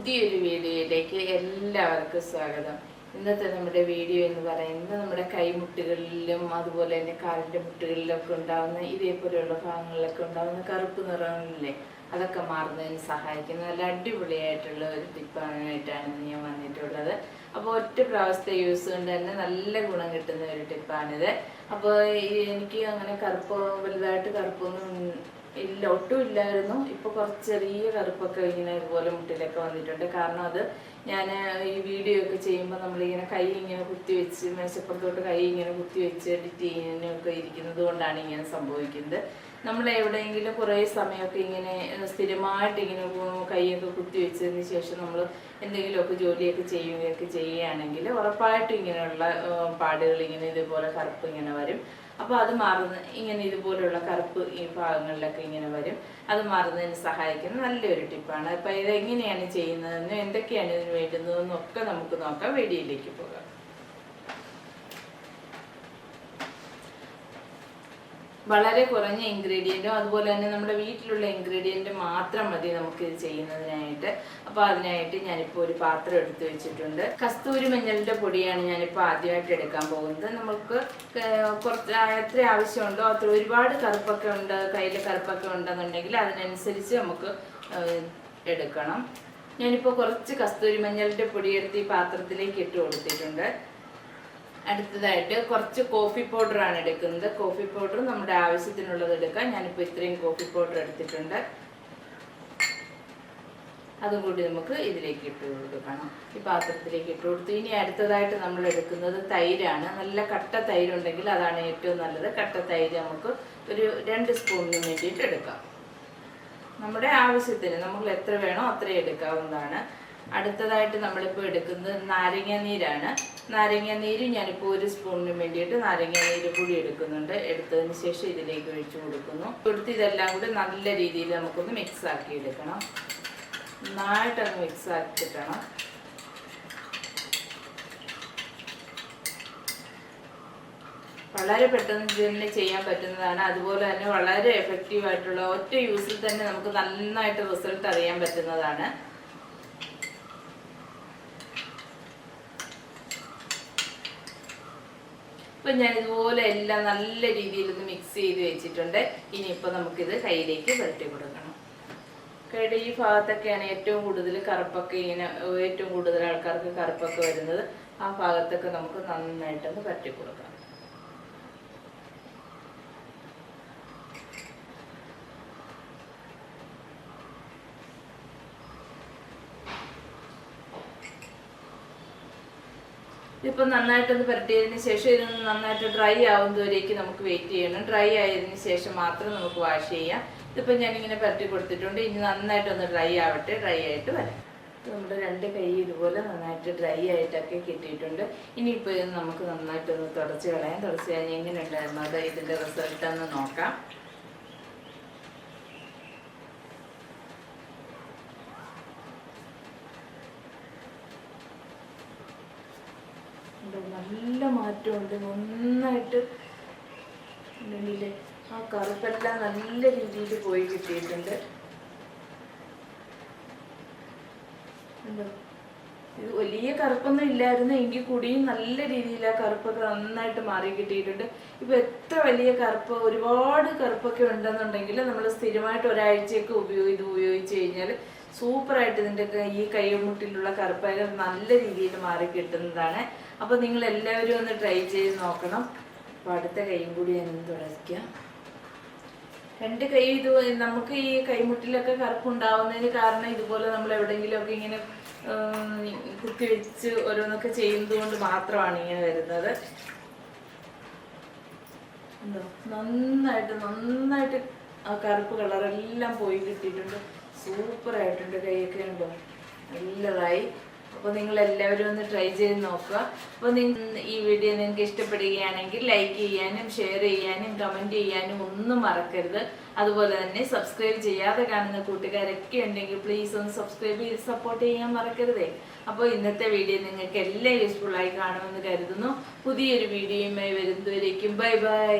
പുതിയൊരു വീഡിയോയിലേക്ക് എല്ലാവർക്കും സ്വാഗതം. ഇന്നത്തെ നമ്മുടെ വീഡിയോ എന്ന് പറയുന്നത് നമ്മുടെ കൈമുട്ടുകളിലും അതുപോലെ തന്നെ കാലിന്റെ മുട്ടുകളിലൊക്കെ ഉണ്ടാകുന്ന ഇതേപോലെയുള്ള ഭാഗങ്ങളിലൊക്കെ ഉണ്ടാകുന്ന കറുപ്പ് നിറങ്ങളില്ലേ അതൊക്കെ മാറുന്നതിന് സഹായിക്കുന്ന. നല്ല അടിപൊളിയായിട്ടുള്ള ഒരു ടിപ്പായിട്ടാണ് ഇന്ന് ഞാൻ വന്നിട്ടുള്ളത്. അപ്പോൾ ഒറ്റ പ്രാവശ്യത്തെ യൂസ് കൊണ്ട് തന്നെ നല്ല ഗുണം കിട്ടുന്ന ഒരു ടിപ്പാണിത്. അപ്പോൾ എനിക്ക് അങ്ങനെ കറുപ്പ് വലുതായിട്ട് കറുപ്പൊന്നും ഇല്ല ഒട്ടും ഇല്ലായിരുന്നു. ഇപ്പൊ കുറച്ച് ചെറിയ കറുപ്പൊക്കെ ഇങ്ങനെ ഇതുപോലെ മുട്ടിലൊക്കെ വന്നിട്ടുണ്ട്. കാരണം അത് ഞാൻ ഈ വീഡിയോ ഒക്കെ ചെയ്യുമ്പോൾ നമ്മളിങ്ങനെ കൈ ഇങ്ങനെ കുത്തി വെച്ച് മേശപ്പുറത്തോട്ട് കൈ ഇങ്ങനെ കുത്തി വെച്ച് എഡിറ്റ് ചെയ്യാനൊക്കെ ഇരിക്കുന്നത് കൊണ്ടാണ് ഇങ്ങനെ സംഭവിക്കുന്നത്. നമ്മൾ എവിടെയെങ്കിലും കുറേ സമയമൊക്കെ ഇങ്ങനെ സ്ഥിരമായിട്ട് ഇങ്ങനെ കൈയൊക്കെ കുത്തി വെച്ചതിന് ശേഷം നമ്മൾ എന്തെങ്കിലുമൊക്കെ ജോലിയൊക്കെ ചെയ്യുകയൊക്കെ ചെയ്യുകയാണെങ്കിൽ ഉറപ്പായിട്ടും ഇങ്ങനെയുള്ള പാടുകൾ ഇങ്ങനെ ഇതുപോലെ കറുപ്പ് ഇങ്ങനെ വരും. അപ്പോൾ അത് മാറുന്ന ഇങ്ങനെ ഇതുപോലുള്ള കറുപ്പ് ഈ ഭാഗങ്ങളിലൊക്കെ ഇങ്ങനെ വരും. അത് മാറുന്നതിന് സഹായിക്കുന്ന നല്ലൊരു ടിപ്പാണ്. അപ്പോൾ ഇത് എങ്ങനെയാണ് ചെയ്യുന്നതെന്നും എന്തൊക്കെയാണ് ഇതിന് വേണ്ടുന്നതെന്നും ഒക്കെ നമുക്ക് നോക്കാം. വീഡിയോയിലേക്ക് പോകാം. വളരെ കുറഞ്ഞ ഇൻഗ്രീഡിയന്റും അതുപോലെ തന്നെ നമ്മുടെ വീട്ടിലുള്ള ഇൻഗ്രീഡിയന്റ് മാത്രം മതി നമുക്ക് ഇത് ചെയ്യുന്നതിനായിട്ട്. അപ്പോൾ അതിനായിട്ട് ഞാനിപ്പോൾ ഒരു പാത്രം എടുത്തു വെച്ചിട്ടുണ്ട്. കസ്തൂരി മഞ്ഞളിന്റെ പൊടിയാണ് ഞാനിപ്പോൾ ആദ്യമായിട്ട് എടുക്കാൻ പോകുന്നത്. നമുക്ക് കുറച്ച് എത്ര ആവശ്യമുണ്ടോ അത്ര ഒരുപാട് കറുപ്പൊക്കെ ഉണ്ട് കയ്യിൽ കറുപ്പൊക്കെ ഉണ്ടെന്നുണ്ടെങ്കിൽ അതിനനുസരിച്ച് നമുക്ക് എടുക്കണം. ഞാനിപ്പോൾ കുറച്ച് കസ്തൂരി മഞ്ഞളിന്റെ പൊടി എടുത്ത് ഈ പാത്രത്തിലേക്ക് ഇട്ട് കൊടുത്തിട്ടുണ്ട്. അടുത്തതായിട്ട് കുറച്ച് കോഫി പൗഡർ ആണ് എടുക്കുന്നത്. കോഫി പൗഡർ നമ്മുടെ ആവശ്യത്തിനുള്ളത് എടുക്കാം. ഞാനിപ്പോൾ ഇത്രയും കോഫി പൗഡർ എടുത്തിട്ടുണ്ട്. അതും കൂടി നമുക്ക് ഇതിലേക്ക് ഇട്ട് കൊടുക്കണം. ഈ പാത്രത്തിലേക്ക് ഇട്ട് കൊടുത്തു. ഇനി അടുത്തതായിട്ട് നമ്മൾ എടുക്കുന്നത് തൈരാണ്. നല്ല കട്ട തൈര് ഉണ്ടെങ്കിൽ അതാണ് ഏറ്റവും നല്ലത്. കട്ട തൈര് നമുക്ക് ഒരു രണ്ട് സ്പൂണിന് വേണ്ടിയിട്ട് എടുക്കാം. നമ്മുടെ ആവശ്യത്തിന് നമ്മൾ എത്ര വേണോ അത്രയും എടുക്കാവുന്നതാണ്. അടുത്തതായിട്ട് നമ്മളിപ്പോൾ എടുക്കുന്നത് നാരങ്ങ നീരാണ്. നാരങ്ങ നീര് ഞാനിപ്പോൾ ഒരു സ്പൂണിന് വേണ്ടിയിട്ട് നാരങ്ങ നീര് കൂടി എടുക്കുന്നുണ്ട്. എടുത്തതിന് ശേഷം ഇതിലേക്ക് ഒഴിച്ചു കൊടുക്കുന്നു. കൊടുത്ത് ഇതെല്ലാം കൂടി നല്ല രീതിയിൽ നമുക്കൊന്ന് മിക്സ് ആക്കി എടുക്കണം. നന്നായിട്ടൊന്ന് മിക്സ് ആക്കി കിട്ടണം വളരെ പെട്ടെന്ന് തന്നെ ചെയ്യാൻ പറ്റുന്നതാണ്. അതുപോലെ തന്നെ വളരെ എഫക്റ്റീവ് ആയിട്ടുള്ള ഒറ്റ യൂസിൽ തന്നെ നമുക്ക് നന്നായിട്ട് റിസൾട്ട് അറിയാൻ പറ്റുന്നതാണ്. ഇപ്പൊ ഞാൻ ഇതുപോലെ എല്ലാം നല്ല രീതിയിൽ ഒന്ന് മിക്സ് ചെയ്ത് വെച്ചിട്ടുണ്ട്. ഇനിയിപ്പോൾ നമുക്കിത് കയ്യിലേക്ക് പുരട്ടി കൊടുക്കണം. കൈയുടെ ഈ ഭാഗത്തൊക്കെയാണ് ഏറ്റവും കൂടുതൽ കറുപ്പൊക്കെ ഇങ്ങനെ ഏറ്റവും കൂടുതൽ ആൾക്കാർക്ക് കറുപ്പൊക്കെ വരുന്നത്. ആ ഭാഗത്തൊക്കെ നമുക്ക് നന്നായിട്ടൊന്ന് പറ്റി കൊടുക്കാം. ഇതിപ്പോൾ നന്നായിട്ടൊന്ന് പുരട്ടിയതിന് ശേഷം ഇതൊന്ന് നന്നായിട്ട് ഡ്രൈ ആവുന്നതുവരേക്ക് നമുക്ക് വെയിറ്റ് ചെയ്യണം. ഡ്രൈ ആയതിന് ശേഷം മാത്രം നമുക്ക് വാഷ് ചെയ്യാം. ഇതിപ്പോൾ ഞാനിങ്ങനെ പുരട്ടി കൊടുത്തിട്ടുണ്ട്. ഇനി നന്നായിട്ടൊന്ന് ഡ്രൈ ആവട്ടെ. ഡ്രൈ ആയിട്ട് വരാം. നമ്മുടെ രണ്ട് കൈ ഇതുപോലെ നന്നായിട്ട് ഡ്രൈ ആയിട്ടൊക്കെ കിട്ടിയിട്ടുണ്ട്. ഇനിയിപ്പോൾ ഇത് നമുക്ക് നന്നായിട്ടൊന്ന് തുടച്ച് കളയാം. തുടച്ച് കഴിഞ്ഞാൽ എങ്ങനെ ഉണ്ടായിരുന്നു അത് ഇതിന്റെ റിസൾട്ട് ഒന്ന് നോക്കാം. ഉണ്ട്. നല്ല മാറ്റമുണ്ട് നന്നായിട്ട് ആ കറുപ്പെല്ലാം നല്ല രീതിയിൽ പോയി കിട്ടിയിട്ടുണ്ട് ഉണ്ടോ? വലിയ കറുപ്പൊന്നും ഇല്ലായിരുന്നു. എങ്കിൽ കൂടിയും നല്ല രീതിയിൽ ആ കറുപ്പൊക്കെ നന്നായിട്ട് മാറി കിട്ടിയിട്ടുണ്ട്. ഇപ്പൊ എത്ര വലിയ കറുപ്പ് ഒരുപാട് കറുപ്പൊക്കെ ഉണ്ടെന്നുണ്ടെങ്കിൽ നമ്മൾ സ്ഥിരമായിട്ട് ഒരാഴ്ചയൊക്കെ ഉപയോഗി ഇത് ഉപയോഗിച്ച് കഴിഞ്ഞാൽ സൂപ്പറായിട്ട് ഇതിന്റെ ഈ കൈമുട്ടിലുള്ള കറുപ്പൊക്കെ നല്ല രീതിയിൽ മാറി കിട്ടുന്നതാണ്. അപ്പോൾ നിങ്ങൾ എല്ലാവരും ഒന്ന് ട്രൈ ചെയ്ത് നോക്കണം. അപ്പോൾ അടുത്ത കൈയും കൂടി ഞാനൊന്ന് തുടയ്ക്കാം. രണ്ട് കൈ ഇത് നമുക്ക് ഈ കൈമുട്ടിലൊക്കെ കറുപ്പുണ്ടാവുന്നതിന് കാരണം ഇതുപോലെ നമ്മൾ എവിടെയെങ്കിലുമൊക്കെ ഇങ്ങനെ കുത്തിവെച്ച് ഓരോന്നൊക്കെ ചെയ്യുന്നത് കൊണ്ട് മാത്രമാണ് ഇങ്ങനെ വരുന്നത്. എന്തോ നന്നായിട്ട് നന്നായിട്ട് ആ കറുപ്പ് കളറെല്ലാം പോയി കിട്ടിയിട്ടുണ്ട്. സൂപ്പറായിട്ടുണ്ട് കൈയൊക്കെ ഉണ്ടോ നല്ലതായി. അപ്പോൾ നിങ്ങൾ എല്ലാവരും ഒന്ന് ട്രൈ ചെയ്ത് നോക്കുക. അപ്പോൾ നിങ്ങൾ ഈ വീഡിയോ നിങ്ങൾക്ക് ഇഷ്ടപ്പെടുകയാണെങ്കിൽ ലൈക്ക് ചെയ്യാനും ഷെയർ ചെയ്യാനും കമന്റ് ചെയ്യാനും ഒന്നും മറക്കരുത്. അതുപോലെ തന്നെ സബ്സ്ക്രൈബ് ചെയ്യാതെ കാണുന്ന കൂട്ടുകാരൊക്കെ ഉണ്ടെങ്കിൽ പ്ലീസ് ഒന്ന് സബ്സ്ക്രൈബ് ചെയ്ത് സപ്പോർട്ട് ചെയ്യാൻ മറക്കരുതേ. അപ്പോൾ ഇന്നത്തെ വീഡിയോ നിങ്ങൾക്ക് എല്ലാം യൂസ്ഫുൾ ആയി കാണുമെന്ന് കരുതുന്നു. പുതിയൊരു വീഡിയോയുമായി വരുന്നവരേക്കും ബൈ ബൈ